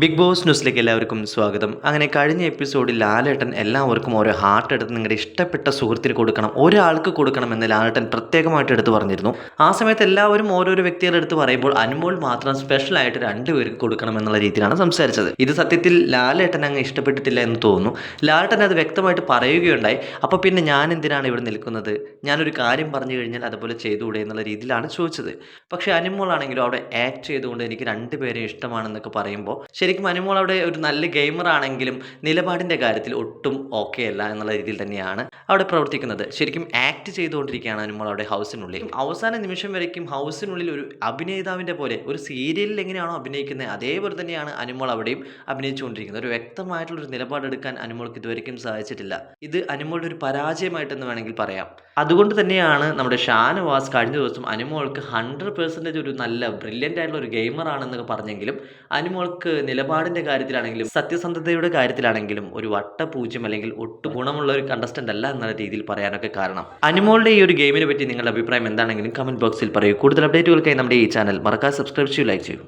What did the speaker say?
Big boss ന്യൂസിലേക്ക് എല്ലാവർക്കും സ്വാഗതം. അങ്ങനെ കഴിഞ്ഞ എപ്പിസോഡിൽ ലാലേട്ടൻ എല്ലാവർക്കും ഓരോ ഹാർട്ട് എടുത്ത് നിങ്ങളുടെ ഇഷ്ടപ്പെട്ട സുഹൃത്തിന് കൊടുക്കണം ഒരാൾക്ക് കൊടുക്കണം എന്ന് ലാലേട്ടൻ പ്രത്യേകമായിട്ട് എടുത്ത് പറഞ്ഞിരുന്നു. ആ സമയത്ത് എല്ലാവരും ഓരോരോ വ്യക്തികളുടെ പറയുമ്പോൾ അനുമോൾ മാത്രം സ്പെഷ്യൽ ആയിട്ട് രണ്ടുപേർക്ക് കൊടുക്കണം എന്നുള്ള രീതിയിലാണ് സംസാരിച്ചത്. ഇത് സത്യത്തിൽ ലാലേട്ടൻ അങ്ങ് ഇഷ്ടപ്പെട്ടിട്ടില്ല എന്ന് തോന്നുന്നു. ലാലേട്ടൻ അത് വ്യക്തമായിട്ട് പറയുകയുണ്ടായി. അപ്പോൾ പിന്നെ ഞാൻ എന്തിനാണ് ഇവിടെ നിൽക്കുന്നത്? ഞാനൊരു കാര്യം പറഞ്ഞു കഴിഞ്ഞാൽ അതുപോലെ ചെയ്തുകൂടെ എന്നുള്ള രീതിയിലാണ് ചോദിച്ചത്. പക്ഷേ അനുമോൾ ആണെങ്കിലും അവിടെ ആക്ട് ചെയ്തുകൊണ്ട് എനിക്ക് രണ്ടുപേരെയും ഇഷ്ടമാണെന്നൊക്കെ പറയുമ്പോൾ ശരിക്കും അനുമോൾ അവിടെ ഒരു നല്ല ഗെയിമർ ആണെങ്കിലും നിലപാടിന്റെ കാര്യത്തിൽ ഒട്ടും ഓക്കെ അല്ല എന്നുള്ള രീതിയിൽ തന്നെയാണ് അവിടെ പ്രവർത്തിക്കുന്നത്. ശരിക്കും ആക്ട് ചെയ്തുകൊണ്ടിരിക്കുകയാണ് അനുമോൾ അവിടെ ഹൗസിനുള്ളിൽ. അവസാന നിമിഷം വരയ്ക്കും ഹൗസിനുള്ളിൽ ഒരു അഭിനേതാവിന്റെ പോലെ ഒരു സീരിയലിൽ എങ്ങനെയാണോ അഭിനയിക്കുന്നത് അതേപോലെ തന്നെയാണ് അനുമോൾ അവിടെയും അഭിനയിച്ചുകൊണ്ടിരിക്കുന്നത്. ഒരു വ്യക്തമായിട്ടുള്ളൊരു നിലപാടെടുക്കാൻ അനുമോൾക്ക് ഇതുവരെയും സാധിച്ചിട്ടില്ല. ഇത് അനുമോളുടെ ഒരു പരാജയമായിട്ടെന്ന് വേണമെങ്കിൽ പറയാം. അതുകൊണ്ട് തന്നെയാണ് നമ്മുടെ ഷാനവാസ് കഴിഞ്ഞ ദിവസം അനുമോൾക്ക് ഹൺഡ്രഡ് പെർസെന്റേജ് ഒരു നല്ല ബ്രില്യന്റ് ആയിട്ടുള്ള ഒരു ഗെയിമർ ആണെന്നൊക്കെ പറഞ്ഞെങ്കിലും അനുമോൾക്ക് നിലപാടിന്റെ കാര്യത്തിലാണെങ്കിലും സത്യസന്ധതയുടെ കാര്യത്തിലാണെങ്കിലും ഒരു വട്ടപൂജ്യം അല്ലെങ്കിൽ ഒട്ടും ഗുണമുള്ള ഒരു കണ്ടസ്റ്റന്റ് അല്ല എന്നുള്ള രീതിയിൽ പറയാനൊക്കെ കാരണം. അനിമോളുടെ ഈ ഒരു ഗെയിമിനെ പറ്റി നിങ്ങളുടെ അഭിപ്രായം എന്താണെങ്കിലും കമന്റ് ബോക്സിൽ പറയൂ. കൂടുതൽ അപ്ഡേറ്റുകൾക്കായി നമ്മുടെ ഈ ചാനൽ മറക്കാതെ സബ്സ്ക്രൈബ് ചെയ്യൂ ലൈക്ക് ചെയ്യൂ.